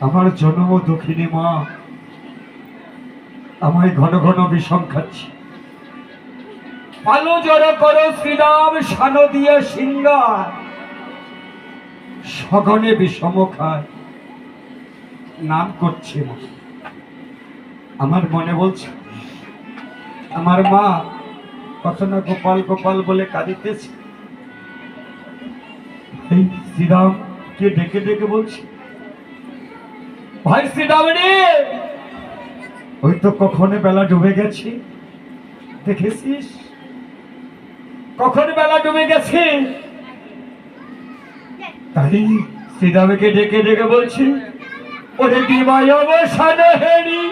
আমার জন্ম দক্ষিণী মা। আমায় ঘন ঘন বিষম খাচ্ছি। আলো জড়ো করো শ্রীরাম সানো দিয়ে সিংহার সঘনে বিষম খায়। নাম করছে মা। আমার মনে বলছে, আমার মা কত না গোপাল গোপাল বলে কাঁদিতেছে। এই শ্রীরাম কে ডেকে ডেকে বলছে ভাই শ্রীদামিনী! ওই তো কখনো বেলা ডুবে গেছে। দেখেছিস? কখন বেলা ডুবে গেছে? তাই শ্রীদামিকে ডেকে ডেকে বলছি, ওরে দিবাই অবসান হেরি।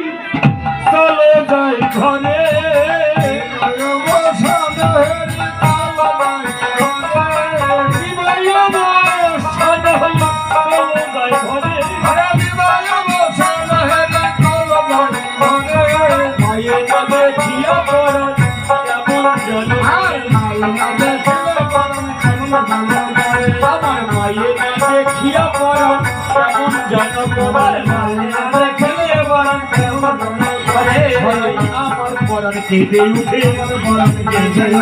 আমার পরাণ কেঁদে উঠে।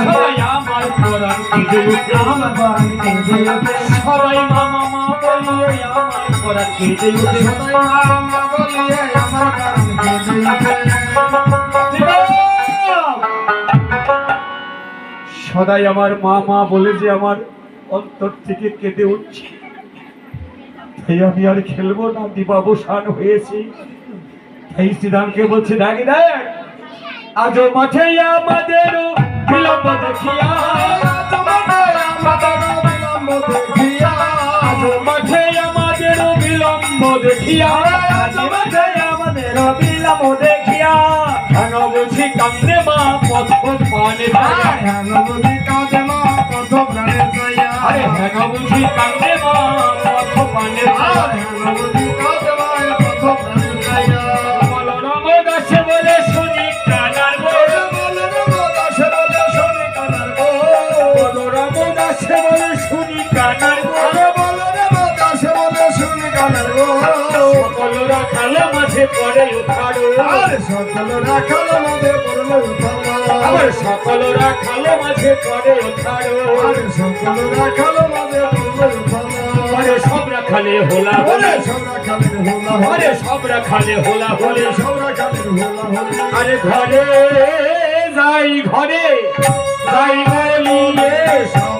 সবাই আমার পরাণ কেঁদে উঠে। সবাই মামা মা বলিয়ে আমার পরাণ কেঁদে উঠে। সদাই আমার মা মা বলে যে আমার অন্তর থেকে কেঁদে উঠছে। তাই আমি আর খেলব না দিবাবসান হয়েছি। এই শ্রীরামকে বলছে দেখ দেখ আজ মাঠে আমাদের বিলম্ব দেখিয়া মাঠে আমাদের বিলম্ব দেখিয়া মাঠে আমাদের বিলম্ব দেখিয়া। কেন বুঝি কান্দে মা, পথ পানে হেন বুঝি কান্দে মা, পথ পানে মনোরম কানার সকলরা কালো মাঝে পড়ে উঠারো সকলরা খালো মধ্যে পড়ল আবার সকলরা কালো মাঝে পড়ে উঠারো আরে সকলরা আরে সব হোলা বলে সবরা খালের হোলা আরে সব হোলা বলে সবরা খালের হোলা হলে। আরে ঘরে যাই ঘরে যাই বলিয়ে সবরা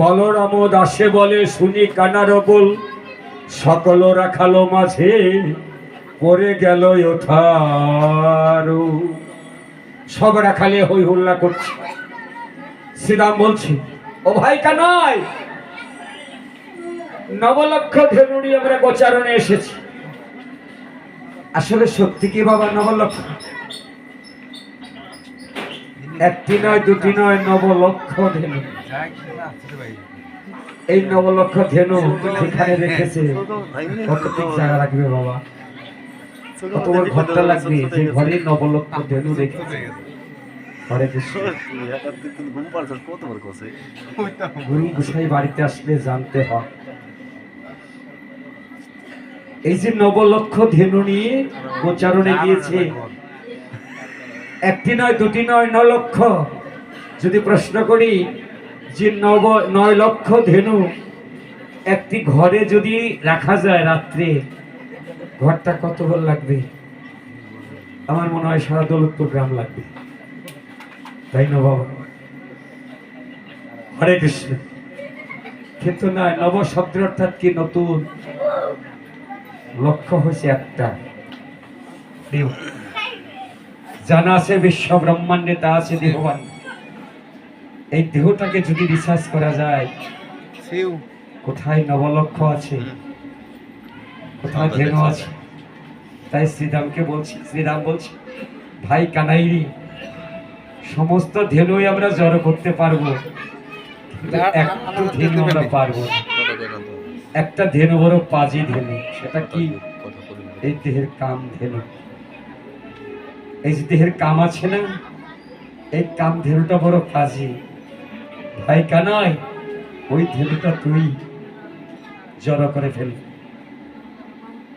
বলরাম দাসে বলে, শুনি কানার বল, সকল রাখালো মাঝে পড়ে গেল সব রাখালে হই হুল্লা করছে। শ্রীরাম বলছি, ও ভাই কানাই, নবলক্ষ ধেনুড়ি আমরা গোচারণে এসেছি। আসলে সত্যি কি বাবা নবলক্ষ একটি নয় দুটি নয় নবলক্ষ ধেনু। এই নবলক্ষ ধেনু এখানে রেখেছে কতটুক জায়গা লাগবে বাবা। কত ঘরটা লাগবে যে ঘরে নবলক্ষ ধেনু রেখেছে। গুরু গুসাই বাড়িতে আসলে জানতে হয়। এই যে নবলক্ষ ধেনু নিয়ে গোচারণে গিয়েছে, একটি নয়, দুটি নয়, ন লক্ষ। যদি প্রশ্ন করি যে নব, নয় লক্ষ ধেনু একটি ঘরে যদি রাখা যায় রাত্রে, ঘরটা কত বড় লাগবে? আমার মনে হয় সারা দৌলতপুর গ্রাম লাগবে। তাই না বাবা হরে কৃষ্ণ। কিন্তু নয় নব শব্দ অর্থাৎ কি নতুন? লক্ষ্য হয়েছে একটা। জানা আছে বিশ্ব ব্রহ্মাণ্ডে তা আছে দেহবান। এই দেহটাকে যদি রিসার্চ করা যায় কোথায় নবলক্ষ আছে? কোথায় ধেনু আছে? তাই শ্রীরামকে বলছি শ্রীরাম বলছি ভাই কানাইরি সমস্ত ধেনুই আমরা জড়ো করতে পারব। একটু ধেনু আমরা পারব। একটা ধেনু বড় পাজি ধেনু সেটা কি? এই দেহের কাম ধেনু। এই যে দেহের কাম আছে না এই কাম ধেনুটা বড় কাজী ভাই কানাই ওই ধেনুটা তুই জড়ো করে ফেল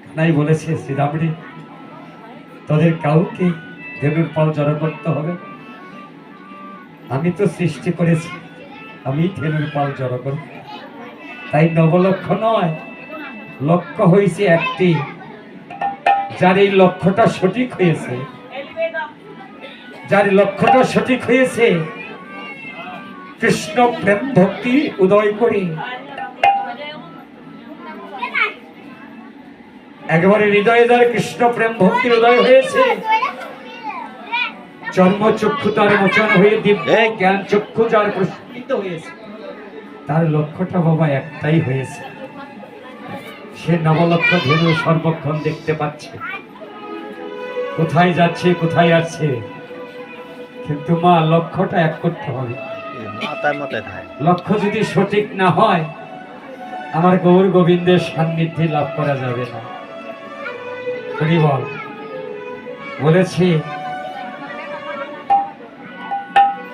কানাই বলেছে শ্রীরামরি তোদের কাউকে ধেনুর পাল জড়ো করতে হবে আমি তো সৃষ্টি করেছি আমি ধেনুর পাল জড়ো করব তাই নবলক্ষ নয়, লক্ষ্য হয়েছে একটি। যার এই লক্ষ্যটা সঠিক হয়েছে, যার লক্ষ্যটা সঠিক হয়েছে, কৃষ্ণ প্রেম ভক্তি উদয় করি। একবারে হৃদয়ে যার কৃষ্ণ প্রেম ভক্তির উদয় হয়েছে চর্ম চক্ষু তার মোচন হয়ে দিব্য জ্ঞান চক্ষু যার প্রস্ফুটিত হয়েছে। তার লক্ষ্যটা বাবা একটাই হয়েছে। সে নবলক্ষ ধেনু সর্বক্ষণ দেখতে পাচ্ছে। কোথায় যাচ্ছে কোথায় আসছে? কিন্তু মা লক্ষ্যটা এক করতে হবে। লক্ষ্য যদি সঠিক না হয় আমার গৌর গোবিন্দের সান্নিধ্যে লাভ করা যাবে না। বল। বলেছি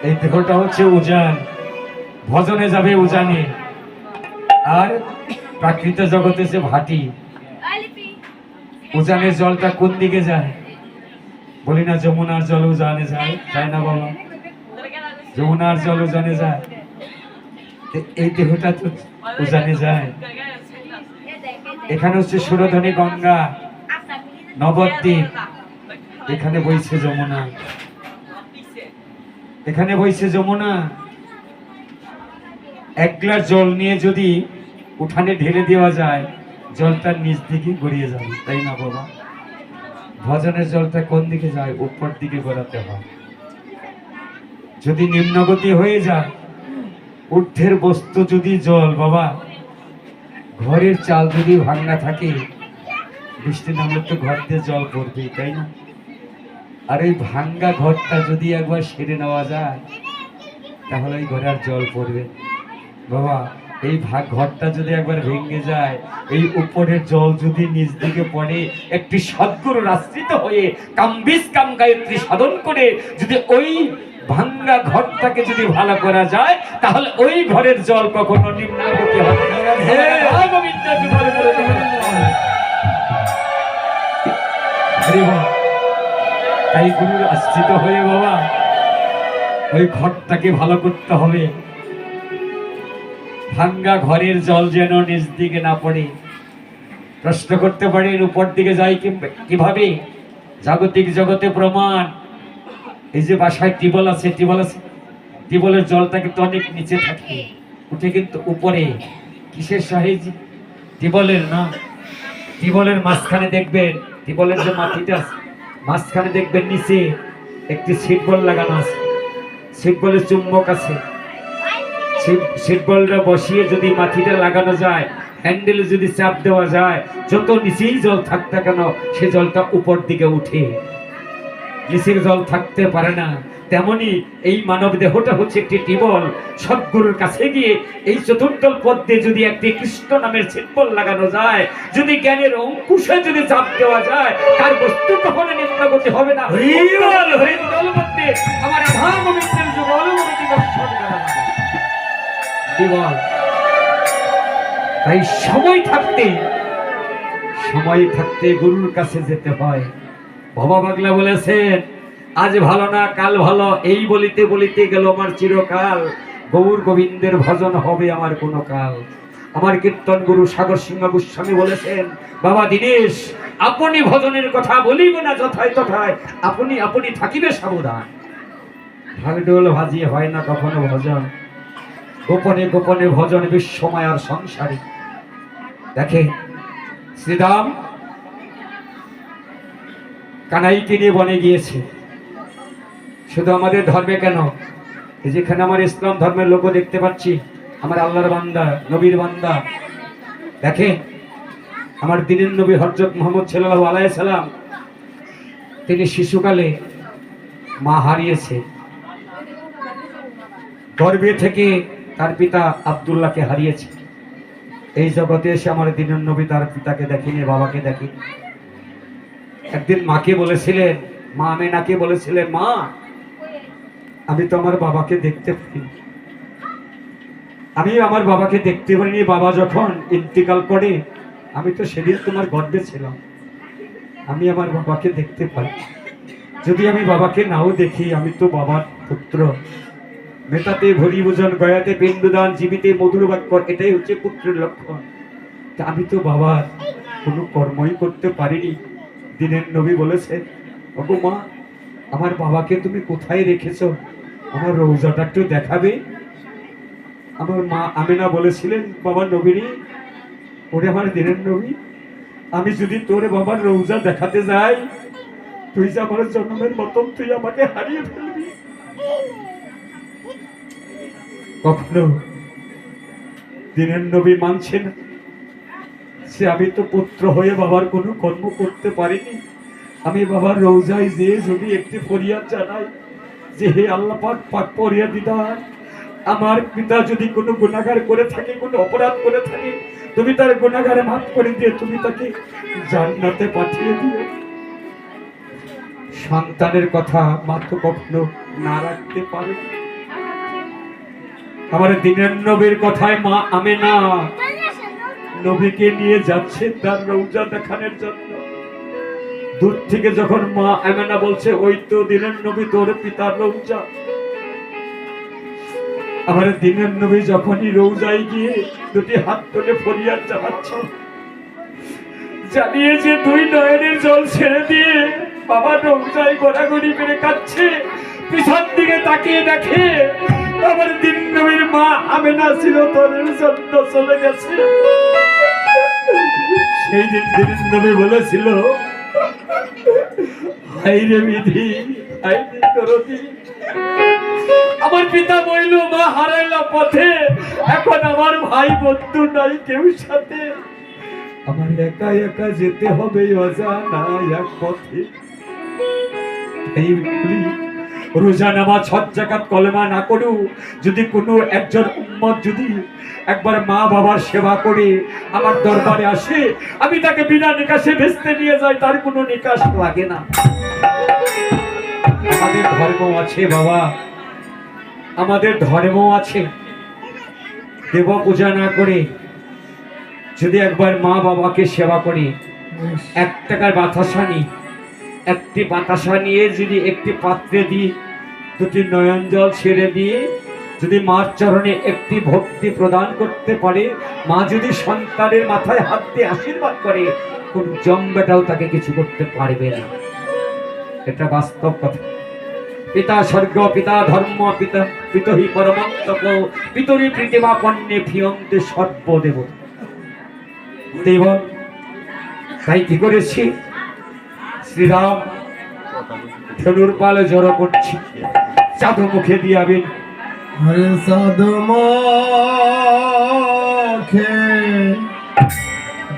এই দেহটা হচ্ছে উজান। ভজনে যাবে উজানে। আর প্রাকৃত জগতে যে ভাটি, উজানের জলটা কোন দিকে যায়? বলি না, যমুনার জল উজানে যায় যায় না বাবা যমুনার জল উজানে যায়। এই দেহটা তো উজানে যায়। এখানে হচ্ছে সুরধনী গঙ্গা, নবদ্বীপ। এখানে বইছে যমুনা। এখানে বইছে যমুনা। এক গ্লাস জল নিয়ে যদি উঠানে ঢেলে দেওয়া যায়, জলটা নিচ দিকে গড়িয়ে যাবে, তাই না বাবা? ভজনের জলটা কোন দিকে যায়? উপর দিকে গড়াতে হয়। যদি নিম্নগতি হয়ে যায়, ঊর্ধ্বের বস্তু যদি জল, বাবা, ঘরের চাল যদি ভাঙা থাকে, বৃষ্টি নামলে তো ঘর দিয়ে জল পড়বেই, তাই না? আর এই ভাঙ্গা ঘরটা যদি একবার সেরে নেওয়া যায়, তাহলে এই ঘরে আর জল পড়বে বাবা এই ভাগ ঘরটা যদি একবার ভেঙে যায় এই উপরের জল যদি নিচ দিকে পড়ে একটি সদ্গুরু আশ্রিত হয়ে কাম্বিস কাম গায়ত্রী সাধন করে যদি ওই ভাঙ্গা ঘরটাকে যদি ভালো করা যায় তাহলে ওই ঘরের জল কখনো নিম্নগতি হবে না। হে গোবিন্দ যুগল গুরু গোবিন্দ। হরি বল। তাই গুরুর আশ্রিত হয়ে বাবা ওই ঘরটাকে ভালো করতে হবে ভাঙ্গা ঘরের জল যেন নিচ দিকে না পড়ে। প্রশ্ন করতে পারেন উপর দিকে যাই কীভাবে? জাগতিক জগতে প্রমাণ। এই যে বাসায় টিবল আছে টিবল আছে। টিবলের জলটা কিন্তু অনেক নিচে থাকে, উঠে কিন্তু উপরে। কিসের সাহেজ টিবলের না। টিবলের মাঝখানে দেখবেন টিবলের যে মাটিটা মাঝখানে দেখবেন নিচে একটি সিট বল লাগানো আছে। সিট বলের চুম্বক আছে। সিট- সিট বলটা বসিয়ে যদি মাটিটা লাগানো যায় হ্যান্ডেলে যদি চাপ দেওয়া যায় যত নিচেই জল থাকতে কেন সে জলটা উপর দিকে উঠে। নিচের জল থাকতে পারে না। তেমনি এই মানব দেহটা হচ্ছে একটি টিবল। সদ্গুরুর কাছে গিয়ে এই চতুর্দল পদ দিয়ে যদি একটি কৃষ্ণ নামের ছিটবল লাগানো যায় যদি জ্ঞানের অঙ্কুশে যদি চাপ দেওয়া যায় তার বস্তু কখনো নিম্নগতি হবে না। আমার টিবল তাই সময় থাকতে সময় থাকতে গুরুর কাছে যেতে হয়। বাবা বাগলা বলেছেন, আজ ভালো না, কাল ভালো। এই বলিতে বলিতে গেল আমার চিরকাল। গৌর গোবিন্দের ভজন হবে আমার কোনো কাল। আমার কীর্তন গুরু সাগর সিংহ গোস্বামী বলেছেন, বাবা দীনেশ, আপনি ভজনের কথা বলিব না যথায় তথায়। আপনি আপনি থাকিবে সাবধান। ঢাকডোল ভাজিয়ে হয় না কখনো ভজন। গোপনে গোপনে ভজন বিশ্বমায়ার সংসারে। দেখে শ্রীরাম কানাইকে নিয়ে বনে গিয়েছে। শুধু আমাদের ধর্মে কেন? যেখানে আমার ইসলাম ধর্মের লোক দেখতে পাচ্ছি, আমার আল্লাহর বান্দা, নবীর বান্দা। দেখে, আমার দিনের নবী হরজত মোহাম্মদ সাল্লাহ আলাই সালাম তিনি শিশুকালে মা হারিয়েছে। গর্ভে থেকে তার পিতা আব্দুল্লাহকে হারিয়েছে। এই জগতে এসে আমার দিনের নবী তার পিতাকে দেখেনি, বাবাকে দেখেনি। একদিন মাকে বলেছিলেন, মা আমেনাকে বলেছিলেন, মা, আমি তো আমার বাবাকে দেখতে পাইনি আমি আমার বাবাকে দেখতে পারিনি, বাবা যখন ইন্তিকাল করে, আমি তো সেদিন তোমার গর্বে ছিলাম। আমি আমার বাবাকে দেখতে পাই যদি আমি বাবাকে নাও দেখি, আমি তো বাবার পুত্র। মেটাতে ভরি ভোজন, গয়াতে পিণ্ডদান, জীবিতে মধুর বাক্য এটাই হচ্ছে পুত্রের লক্ষণ। আমি তো বাবার কোনো কর্মই করতে পারিনি। দিনের নবী বলেছে, ওগো মা, আমার বাবাকে তুমি কোথায় রেখেছো? আমার রৌজাটা একটু দেখাবে? আমার মা আমিনা বলেছিলেন, বাবা নবীরই ওরে আমার দিনের নবী, আমি যদি তোর বাবার রৌজা দেখাতে যাই, তুই যে আমার জন্মের মতন তুই আমাকে হারিয়ে ফেলবি। কখনো দিনের নবী মানছে না। সে আমি তো পুত্র হয়ে বাবার কোনো কর্ম করতে পারিনি। আমি বাবার রৌজায় যেয়ে যদি একটি ফরিয়াদ জানাই যে হে আল্লাহ পাক পরিয়া দিদার আমার পিতা যদি কোনো গুণাগার করে থাকে, কোনো অপরাধ করে থাকে, তুমি তার গুণাগারে মাফ করে দিয়ে তুমি তাকে জান্নাতে পাঠিয়ে দিও। সন্তানের কথা মাত্র কখনো না রাখতে পারে। আমার দিনের নবীর কথায় মা আমে না নবীকে নিয়ে যাচ্ছে তার রৌজা দেখানোর জন্য। দূর থেকে যখন মা আমেনা বলছে, ওই তো দিনের নবী, তোর পিতার রৌজা আমার দিনের নবী যখনই রৌজায় গিয়ে দুটি হাত তুলে ফরিয়াদ জানাচ্ছে, জানিয়ে যে দুই নয়নের জল ছেড়ে দিয়ে বাবা রৌজায় গোড়াগড়ি করে কাচ্ছে পিছন দিকে তাকিয়ে দেখে আমার দিন নবীর মা আমেনা ছিল তোরের জন্য চলে গেছে। সেই দিন দিন নবী বলেছিল হাইরে বিধি হাইরে দরদি। আমার পিতা বইল, মা হারাইলা পথে। এখন আমার ভাই বন্ধু নাই কেউ সাথে। আমার একা একা যেতে হবে অজানা এক পথে। এই রোজা নামাজ হজ জাকাত কলেমা না করু যদি কোনো একজন উম্মত যদি একবার মা বাবার সেবা করে আমার দরবারে আসে আমি তাকে বিনা নিকাশে ভেস্তে নিয়ে যাই তার কোনো নিকাশ লাগে না। আমাদের ধর্ম আছে বাবা। আমাদের ধর্ম আছে। দেব পূজা না করে যদি একবার মা বাবাকে সেবা করি এক টাকার বাতাসা নিই। একটি বাতাসা নিয়ে যদি একটি পাত্রে দিই, দুটি নয়ন জল ছেড়ে দিয়ে যদি মার চরণে একটি ভক্তি প্রদান করতে পারে, মা যদি সন্তানের মাথায় হাত দিয়ে আশীর্বাদ করে, কোন জম্বেটাও তাকে কিছু করতে পারবে না। এটা বাস্তব কথা। পিতা স্বর্গ, পিতা ধর্ম, পিতা পিতহি পরমন্তক পিতরি প্রীতিমা পণ্যে ফিয়ন্তে সর্বদেব। দেব তাই কি করেছি? শ্রীরাম ধনুর পালে জড়ো করছি। চাদু মুখে দিয়াবেন। হরে সাধু মুখে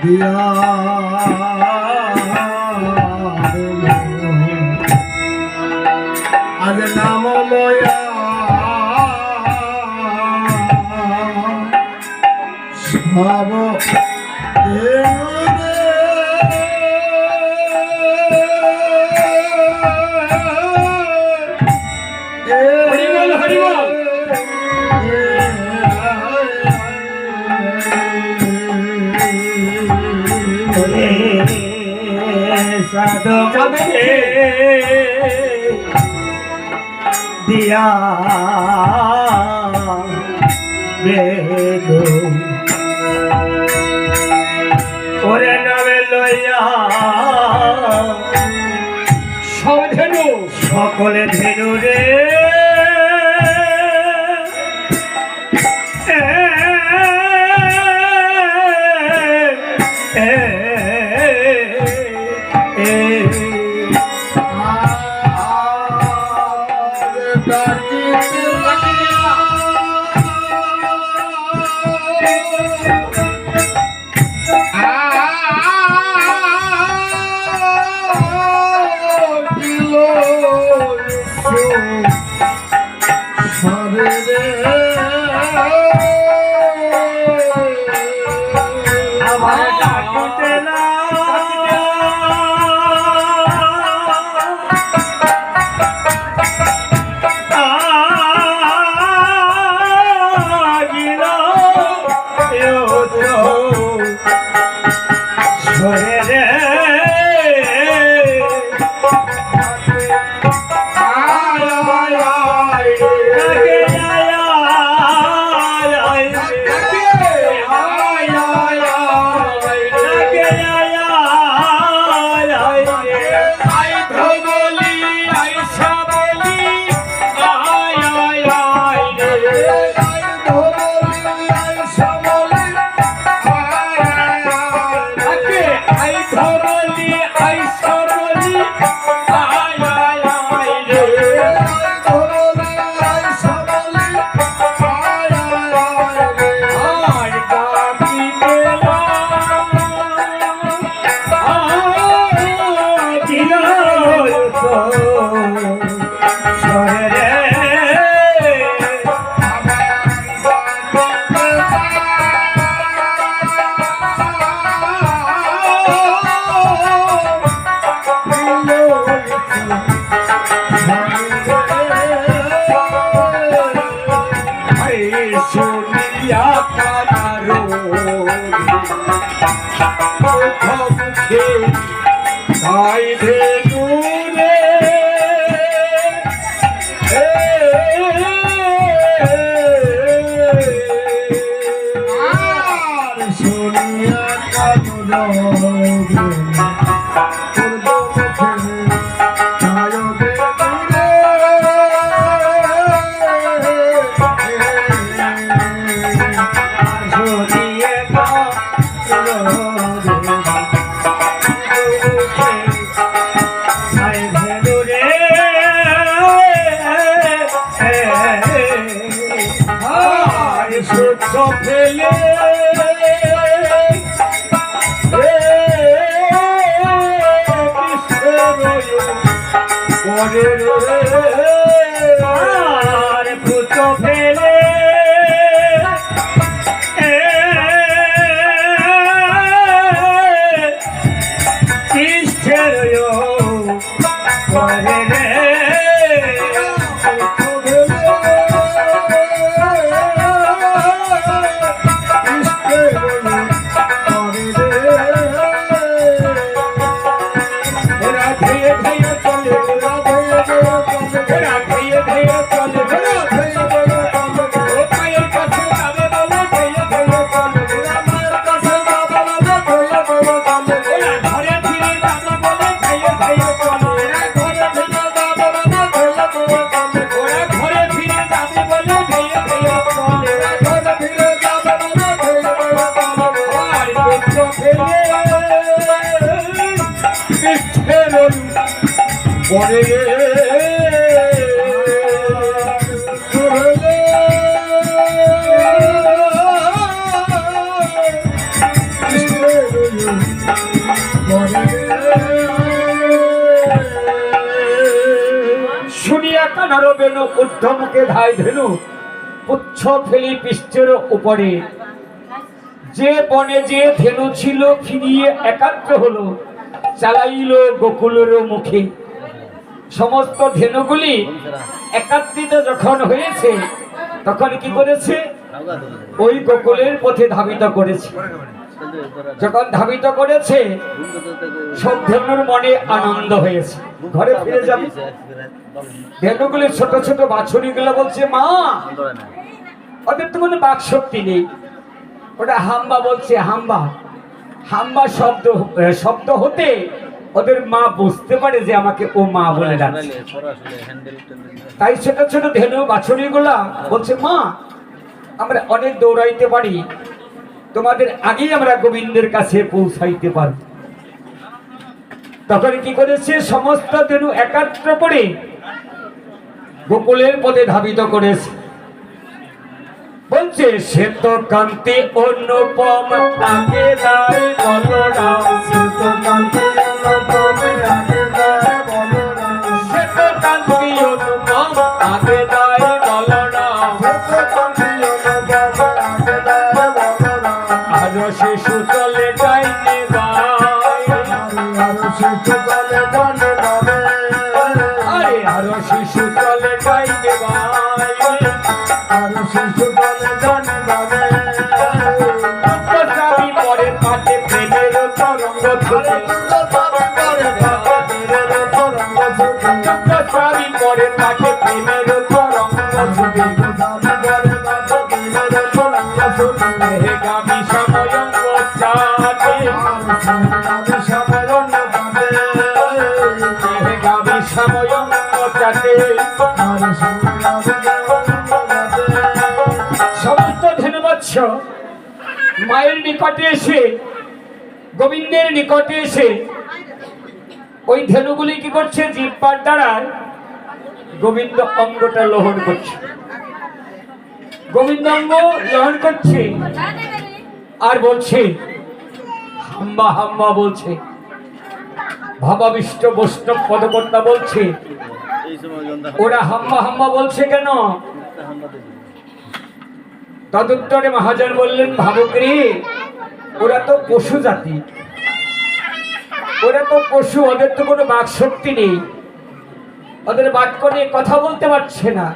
দিয়া আজ নাম লয়া সব হরিবল, সাধু মুখে দিয়া বেদো। ওরে নামে লইয়া সকলে শুনিয়া কানার বেন উদ্ধমকে ধায় ধেনু, পুচ্ছ ফেলি পৃষ্ঠের উপরে। যে বনে যে ধেনু ছিল, ফিরিয়ে একাত্র হলো, চালাইল গোকুলের মুখে। সমস্ত ধেনুগুলি একাত্রিত যখন হয়েছে, তখন কি করেছে? ওই গোকুলের পথে ধাবিত করেছে। যখন ধাবিত করেছে সবধেনুর মনে আনন্দ হয়েছে। ঘরে ফিরে যাবে। ধেনুগুলি ছোট ছোট বাছুরিগুলো বলছে, মা, ওদের তো কোনো বাক শক্তি নেই। ওটা হাম্বা বলছে, হাম্বা হাম্বা শব্দ শব্দ হতে ওদের মা বুঝতে পারে যে আমাকে ও মা বলে ডাকছে। তাই ছোট ছোট ধেনু বাছুরি গুলা বলছে, মা, আমরা অনেক দৌড়াইতে পারি তোমাদের আগেই আমরা গোবিন্দের কাছে পৌঁছাইতে পারব। তখন কি করেছে? সমস্ত দেনু একাত্র করে গোকুলের পথে ধাবিত করেছে। বলছে, সে তো কান্তি অনুপম, তাকে দায় কান্তি শিশু সমস্ত ধন্যবাচ্ছ মায়ের নিকটে এসে, গোবিন্দের নিকটে এসে, ওই ধেনুগুলি কি করছে? জিব্বার দ্বারা গোবিন্দ অঙ্গটা লোহন করছে। গোবিন্দ অঙ্গ লোহন করছে আর বলছে, হাম্বা হাম্বা বলছে, ভাবাবিষ্ট বৈষ্ণব পদকর্তা বলছে ওরা হাম্বা হাম্বা বলছে কেন? তদুত্তরে মহাজন বললেন ভাবুক রে ওরা তো পশু জাতি। ওরা তো পশু, ওদের তো কোনো বাক শক্তি নেই। ওদের বাক্য নিয়ে কথা বলতে পারছে না।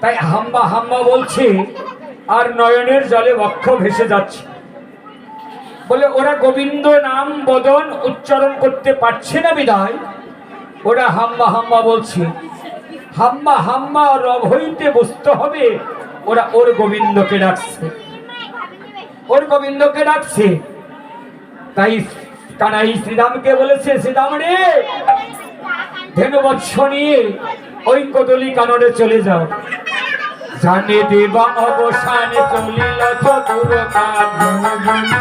তাই হাম্বা হাম্বা বলছে, আর নয়নের জলে বক্ষ ভেসে যাচ্ছে। বলে, ওরা গোবিন্দ নাম বদন উচ্চারণ করতে পারছে না বিদায়। ওরা হাম্বা হাম্বা বলছে। হাম্বা হাম্বা রব হইতে বসতে হবে, ওরা ওর গোবিন্দকে ডাকছে। ওর গোবিন্দকে ডাকছে। তাই কানাই শ্রীরামকে বলেছে, শ্রীরাম রে ধেনুবৎস নিয়ে ওই কদলি কাননে চলে যাও। জানে দেবা অবসানে চলিল চতুর জানে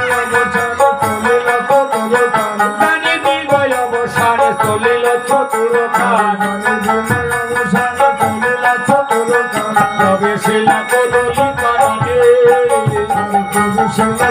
চতুর